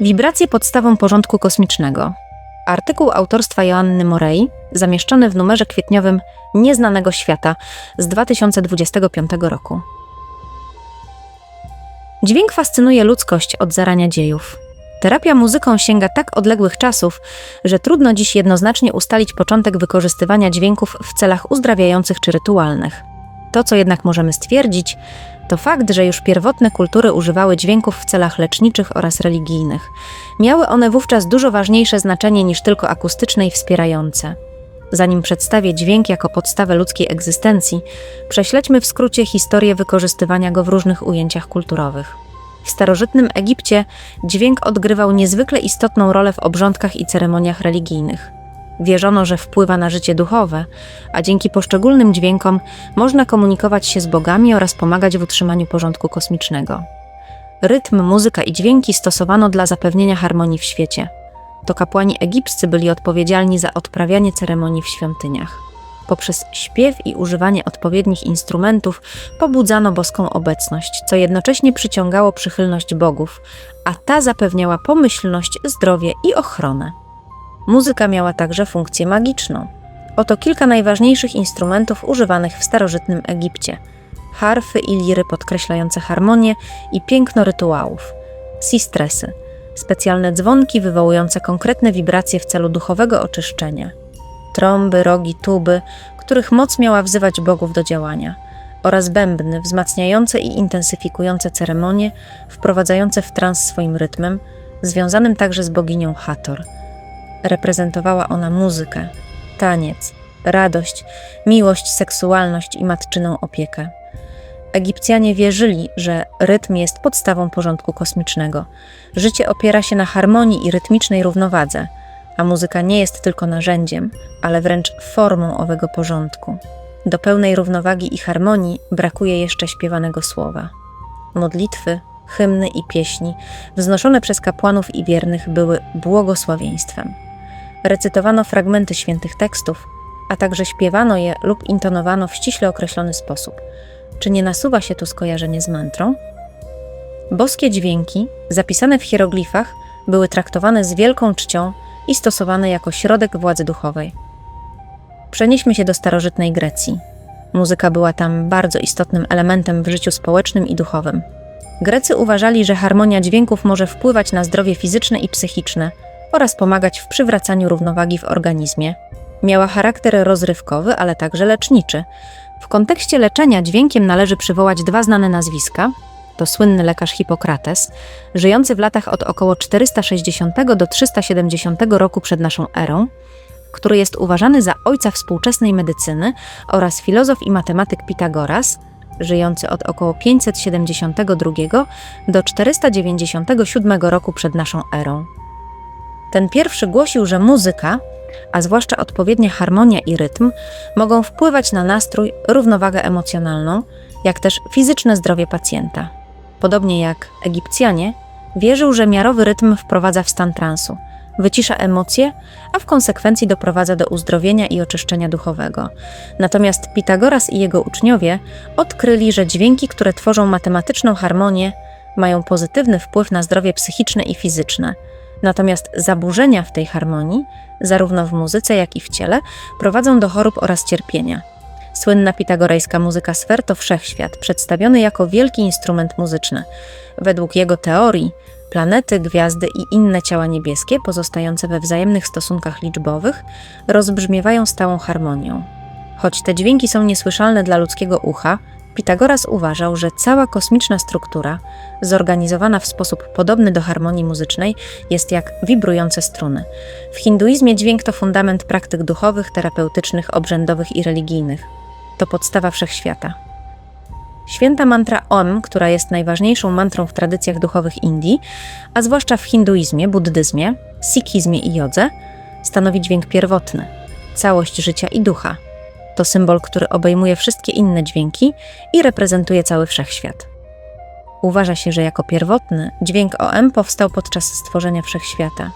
Wibracje podstawą porządku kosmicznego. Artykuł autorstwa Joanny Morei, zamieszczony w numerze kwietniowym Nieznanego Świata z 2025 roku. Dźwięk fascynuje ludzkość od zarania dziejów. Terapia muzyką sięga tak odległych czasów, że trudno dziś jednoznacznie ustalić początek wykorzystywania dźwięków w celach uzdrawiających czy rytualnych. To, co jednak możemy stwierdzić, to fakt, że już pierwotne kultury używały dźwięków w celach leczniczych oraz religijnych. Miały one wówczas dużo ważniejsze znaczenie niż tylko akustyczne i wspierające. Zanim przedstawię dźwięk jako podstawę ludzkiej egzystencji, prześledźmy w skrócie historię wykorzystywania go w różnych ujęciach kulturowych. W starożytnym Egipcie dźwięk odgrywał niezwykle istotną rolę w obrządkach i ceremoniach religijnych. Wierzono, że wpływa na życie duchowe, a dzięki poszczególnym dźwiękom można komunikować się z bogami oraz pomagać w utrzymaniu porządku kosmicznego. Rytm, muzyka i dźwięki stosowano dla zapewnienia harmonii w świecie. To kapłani egipscy byli odpowiedzialni za odprawianie ceremonii w świątyniach. Poprzez śpiew i używanie odpowiednich instrumentów pobudzano boską obecność, co jednocześnie przyciągało przychylność bogów, a ta zapewniała pomyślność, zdrowie i ochronę. Muzyka miała także funkcję magiczną. Oto kilka najważniejszych instrumentów używanych w starożytnym Egipcie: harfy i liry podkreślające harmonię i piękno rytuałów, sistresy. Specjalne dzwonki wywołujące konkretne wibracje w celu duchowego oczyszczenia, trąby, rogi, tuby, których moc miała wzywać bogów do działania, oraz bębny wzmacniające i intensyfikujące ceremonie, wprowadzające w trans swoim rytmem, związanym także z boginią Hathor. Reprezentowała ona muzykę, taniec, radość, miłość, seksualność i matczyną opiekę. Egipcjanie wierzyli, że rytm jest podstawą porządku kosmicznego. Życie opiera się na harmonii i rytmicznej równowadze, a muzyka nie jest tylko narzędziem, ale wręcz formą owego porządku. Do pełnej równowagi i harmonii brakuje jeszcze śpiewanego słowa. Modlitwy, hymny i pieśni, wznoszone przez kapłanów i wiernych, były błogosławieństwem. Recytowano fragmenty świętych tekstów, a także śpiewano je lub intonowano w ściśle określony sposób – czy nie nasuwa się tu skojarzenie z mantrą? Boskie dźwięki, zapisane w hieroglifach, były traktowane z wielką czcią i stosowane jako środek władzy duchowej. Przenieśmy się do starożytnej Grecji. Muzyka była tam bardzo istotnym elementem w życiu społecznym i duchowym. Grecy uważali, że harmonia dźwięków może wpływać na zdrowie fizyczne i psychiczne oraz pomagać w przywracaniu równowagi w organizmie. Miała charakter rozrywkowy, ale także leczniczy, w kontekście leczenia dźwiękiem należy przywołać dwa znane nazwiska. To słynny lekarz Hipokrates, żyjący w latach od około 460 do 370 roku przed naszą erą, który jest uważany za ojca współczesnej medycyny, oraz filozof i matematyk Pitagoras, żyjący od około 572 do 497 roku przed naszą erą. Ten pierwszy głosił, że muzyka a zwłaszcza odpowiednia harmonia i rytm, mogą wpływać na nastrój, równowagę emocjonalną, jak też fizyczne zdrowie pacjenta. Podobnie jak Egipcjanie, wierzył, że miarowy rytm wprowadza w stan transu, wycisza emocje, a w konsekwencji doprowadza do uzdrowienia i oczyszczenia duchowego. Natomiast Pitagoras i jego uczniowie odkryli, że dźwięki, które tworzą matematyczną harmonię, mają pozytywny wpływ na zdrowie psychiczne i fizyczne – Natomiast zaburzenia w tej harmonii, zarówno w muzyce, jak i w ciele, prowadzą do chorób oraz cierpienia. Słynna pitagorejska muzyka sfer to wszechświat, przedstawiony jako wielki instrument muzyczny. Według jego teorii, planety, gwiazdy i inne ciała niebieskie, pozostające we wzajemnych stosunkach liczbowych, rozbrzmiewają stałą harmonią. Choć te dźwięki są niesłyszalne dla ludzkiego ucha, Pitagoras uważał, że cała kosmiczna struktura, zorganizowana w sposób podobny do harmonii muzycznej, jest jak wibrujące struny. W hinduizmie dźwięk to fundament praktyk duchowych, terapeutycznych, obrzędowych i religijnych. To podstawa wszechświata. Święta mantra Om, która jest najważniejszą mantrą w tradycjach duchowych Indii, a zwłaszcza w hinduizmie, buddyzmie, sikhizmie i jodze, stanowi dźwięk pierwotny, całość życia i ducha – to symbol, który obejmuje wszystkie inne dźwięki i reprezentuje cały wszechświat. Uważa się, że jako pierwotny dźwięk OM powstał podczas stworzenia wszechświata.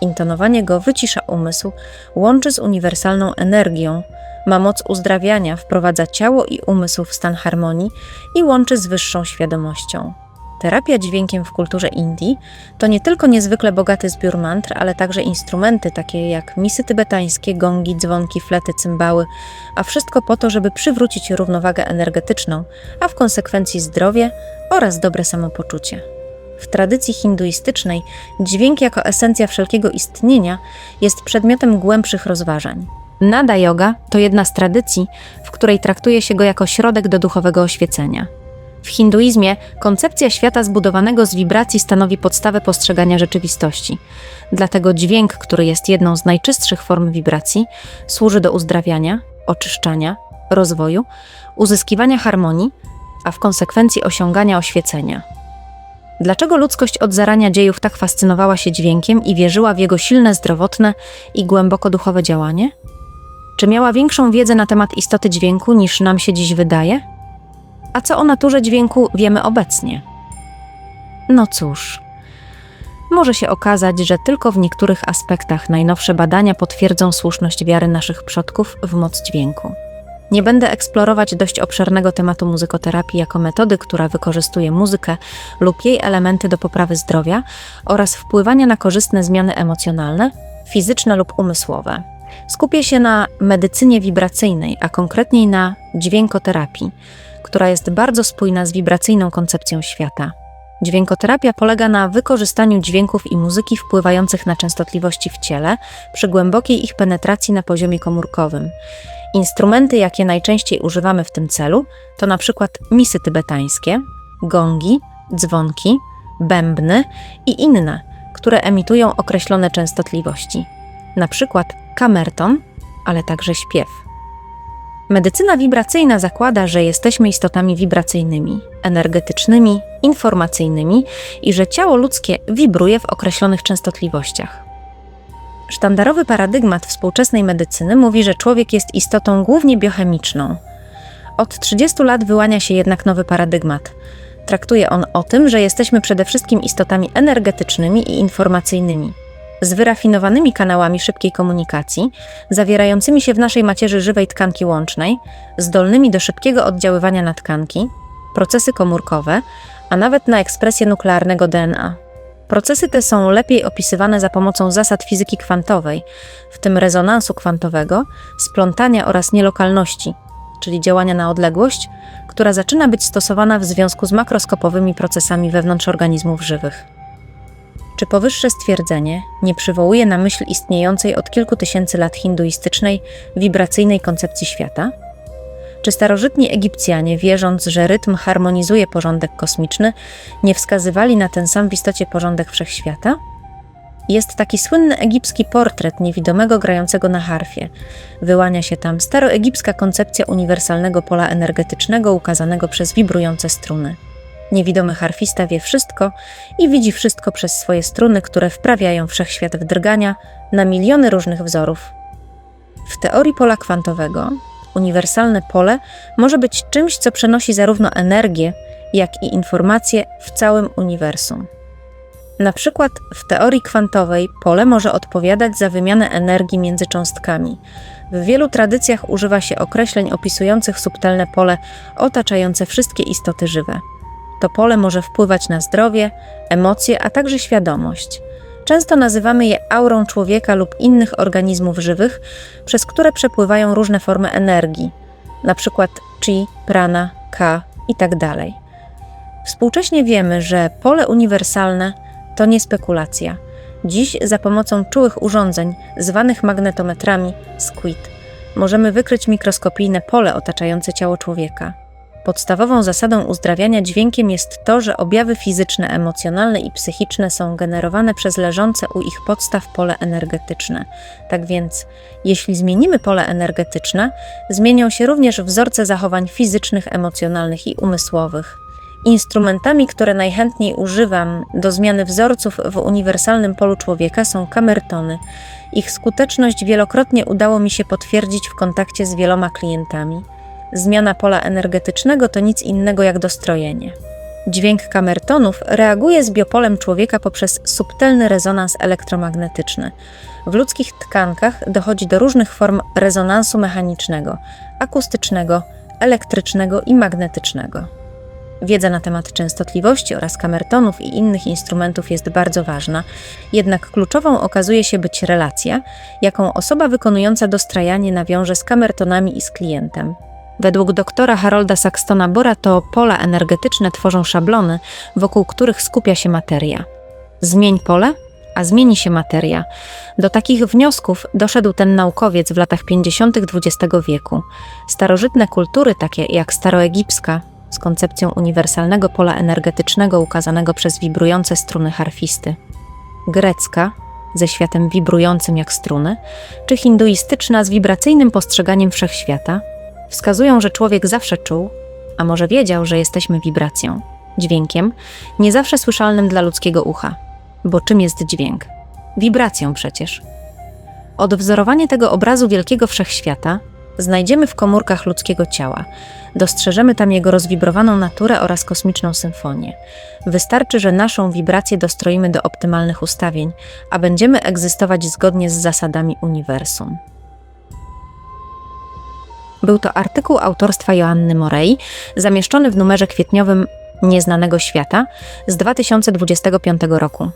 Intonowanie go wycisza umysł, łączy z uniwersalną energią, ma moc uzdrawiania, wprowadza ciało i umysł w stan harmonii i łączy z wyższą świadomością. Terapia dźwiękiem w kulturze Indii to nie tylko niezwykle bogaty zbiór mantr, ale także instrumenty takie jak misy tybetańskie, gongi, dzwonki, flety, cymbały, a wszystko po to, żeby przywrócić równowagę energetyczną, a w konsekwencji zdrowie oraz dobre samopoczucie. W tradycji hinduistycznej dźwięk jako esencja wszelkiego istnienia jest przedmiotem głębszych rozważań. Nada yoga to jedna z tradycji, w której traktuje się go jako środek do duchowego oświecenia. W hinduizmie koncepcja świata zbudowanego z wibracji stanowi podstawę postrzegania rzeczywistości. Dlatego dźwięk, który jest jedną z najczystszych form wibracji, służy do uzdrawiania, oczyszczania, rozwoju, uzyskiwania harmonii, a w konsekwencji osiągania oświecenia. Dlaczego ludzkość od zarania dziejów tak fascynowała się dźwiękiem i wierzyła w jego silne zdrowotne i głęboko duchowe działanie? Czy miała większą wiedzę na temat istoty dźwięku niż nam się dziś wydaje? A co o naturze dźwięku wiemy obecnie? No cóż, może się okazać, że tylko w niektórych aspektach najnowsze badania potwierdzą słuszność wiary naszych przodków w moc dźwięku. Nie będę eksplorować dość obszernego tematu muzykoterapii jako metody, która wykorzystuje muzykę lub jej elementy do poprawy zdrowia oraz wpływania na korzystne zmiany emocjonalne, fizyczne lub umysłowe. Skupię się na medycynie wibracyjnej, a konkretniej na dźwiękoterapii, która jest bardzo spójna z wibracyjną koncepcją świata. Dźwiękoterapia polega na wykorzystaniu dźwięków i muzyki wpływających na częstotliwości w ciele przy głębokiej ich penetracji na poziomie komórkowym. Instrumenty, jakie najczęściej używamy w tym celu, to na przykład misy tybetańskie, gongi, dzwonki, bębny i inne, które emitują określone częstotliwości, na przykład kamerton, ale także śpiew. Medycyna wibracyjna zakłada, że jesteśmy istotami wibracyjnymi, energetycznymi, informacyjnymi i że ciało ludzkie wibruje w określonych częstotliwościach. Sztandarowy paradygmat współczesnej medycyny mówi, że człowiek jest istotą głównie biochemiczną. Od 30 lat wyłania się jednak nowy paradygmat. Traktuje on o tym, że jesteśmy przede wszystkim istotami energetycznymi i informacyjnymi z wyrafinowanymi kanałami szybkiej komunikacji, zawierającymi się w naszej macierzy żywej tkanki łącznej, zdolnymi do szybkiego oddziaływania na tkanki, procesy komórkowe, a nawet na ekspresję nuklearnego DNA. Procesy te są lepiej opisywane za pomocą zasad fizyki kwantowej, w tym rezonansu kwantowego, splątania oraz nielokalności, czyli działania na odległość, która zaczyna być stosowana w związku z makroskopowymi procesami wewnątrz organizmów żywych. Czy powyższe stwierdzenie nie przywołuje na myśl istniejącej od kilku tysięcy lat hinduistycznej, wibracyjnej koncepcji świata? Czy starożytni Egipcjanie, wierząc, że rytm harmonizuje porządek kosmiczny, nie wskazywali na ten sam w istocie porządek wszechświata? Jest taki słynny egipski portret niewidomego grającego na harfie. Wyłania się tam staroegipska koncepcja uniwersalnego pola energetycznego ukazanego przez wibrujące struny. Niewidomy harfista wie wszystko i widzi wszystko przez swoje struny, które wprawiają wszechświat w drgania na miliony różnych wzorów. W teorii pola kwantowego uniwersalne pole może być czymś, co przenosi zarówno energię, jak i informacje w całym uniwersum. Na przykład w teorii kwantowej pole może odpowiadać za wymianę energii między cząstkami. W wielu tradycjach używa się określeń opisujących subtelne pole otaczające wszystkie istoty żywe. To pole może wpływać na zdrowie, emocje, a także świadomość. Często nazywamy je aurą człowieka lub innych organizmów żywych, przez które przepływają różne formy energii, np. chi, prana, ka itd. Tak Współcześnie wiemy, że pole uniwersalne to nie spekulacja. Dziś za pomocą czułych urządzeń, zwanych magnetometrami, SQUID, możemy wykryć mikroskopijne pole otaczające ciało człowieka. Podstawową zasadą uzdrawiania dźwiękiem jest to, że objawy fizyczne, emocjonalne i psychiczne są generowane przez leżące u ich podstaw pole energetyczne. Tak więc, jeśli zmienimy pole energetyczne, zmienią się również wzorce zachowań fizycznych, emocjonalnych i umysłowych. Instrumentami, które najchętniej używam do zmiany wzorców w uniwersalnym polu człowieka są kamertony. Ich skuteczność wielokrotnie udało mi się potwierdzić w kontakcie z wieloma klientami. Zmiana pola energetycznego to nic innego jak dostrojenie. Dźwięk kamertonów reaguje z biopolem człowieka poprzez subtelny rezonans elektromagnetyczny. W ludzkich tkankach dochodzi do różnych form rezonansu mechanicznego, akustycznego, elektrycznego i magnetycznego. Wiedza na temat częstotliwości oraz kamertonów i innych instrumentów jest bardzo ważna, jednak kluczową okazuje się być relacja, jaką osoba wykonująca dostrajanie nawiąże z kamertonami i z klientem. Według doktora Harolda Saxtona Bora to pola energetyczne tworzą szablony, wokół których skupia się materia. Zmień pole, a zmieni się materia. Do takich wniosków doszedł ten naukowiec w latach 50. XX wieku. Starożytne kultury, takie jak staroegipska, z koncepcją uniwersalnego pola energetycznego ukazanego przez wibrujące struny harfisty, grecka, ze światem wibrującym jak struny, czy hinduistyczna z wibracyjnym postrzeganiem wszechświata, wskazują, że człowiek zawsze czuł, a może wiedział, że jesteśmy wibracją, dźwiękiem, nie zawsze słyszalnym dla ludzkiego ucha. Bo czym jest dźwięk? Wibracją przecież. Odwzorowanie tego obrazu wielkiego wszechświata znajdziemy w komórkach ludzkiego ciała. Dostrzeżemy tam jego rozwibrowaną naturę oraz kosmiczną symfonię. Wystarczy, że naszą wibrację dostroimy do optymalnych ustawień, a będziemy egzystować zgodnie z zasadami uniwersum. Był to artykuł autorstwa Joanny Morei, zamieszczony w numerze kwietniowym Nieznanego Świata z 2025 roku.